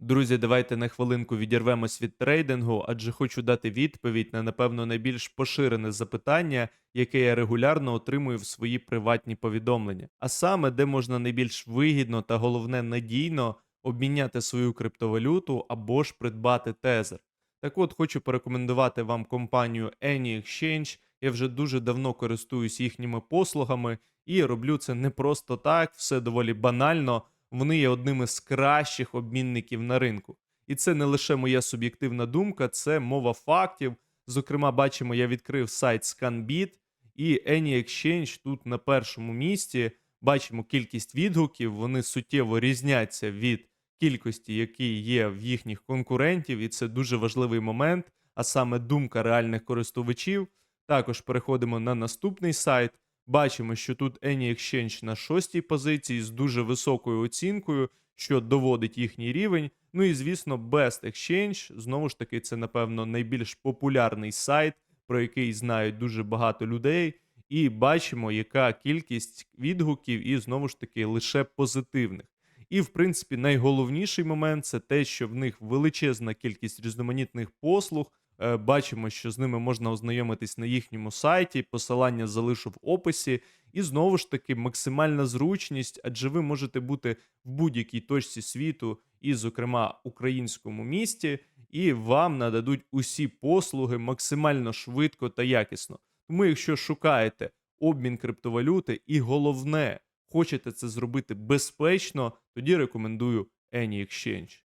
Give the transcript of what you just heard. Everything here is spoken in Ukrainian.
Друзі, давайте на хвилинку відірвемось від трейдингу, адже хочу дати відповідь на напевно найбільш поширене запитання, яке я регулярно отримую в свої приватні повідомлення. А саме, де можна найбільш вигідно та головне надійно обміняти свою криптовалюту або ж придбати тезер. Так от хочу порекомендувати вам компанію AnyExchange. Я вже дуже давно користуюсь їхніми послугами і роблю це не просто так, все доволі банально. Вони є одними з кращих обмінників на ринку. І це не лише моя суб'єктивна думка, це мова фактів. Зокрема, бачимо, я відкрив сайт ScanBit і AnyExchange тут на першому місці. Бачимо кількість відгуків, вони суттєво різняться від кількості, які є в їхніх конкурентів, і це дуже важливий момент, а саме думка реальних користувачів. Також переходимо на наступний сайт. Бачимо, що тут AnyExchange на шостій позиції з дуже високою оцінкою, що доводить їхній рівень. Ну і звісно, Best Exchange, знову ж таки, це, напевно, найбільш популярний сайт, про який знають дуже багато людей. І бачимо, яка кількість відгуків, і знову ж таки лише позитивних. І, в принципі, найголовніший момент це те, що в них величезна кількість різноманітних послуг. Е, Бачимо, що з ними можна ознайомитись на їхньому сайті. Посилання залишу в описі. І знову ж таки, максимальна зручність, адже ви можете бути в будь-якій точці світу, і, зокрема, українському місті, і вам нададуть усі послуги максимально швидко та якісно. Тому, якщо шукаєте обмін криптовалюти, і головне, хочете це зробити безпечно, тоді рекомендую AnyExchange.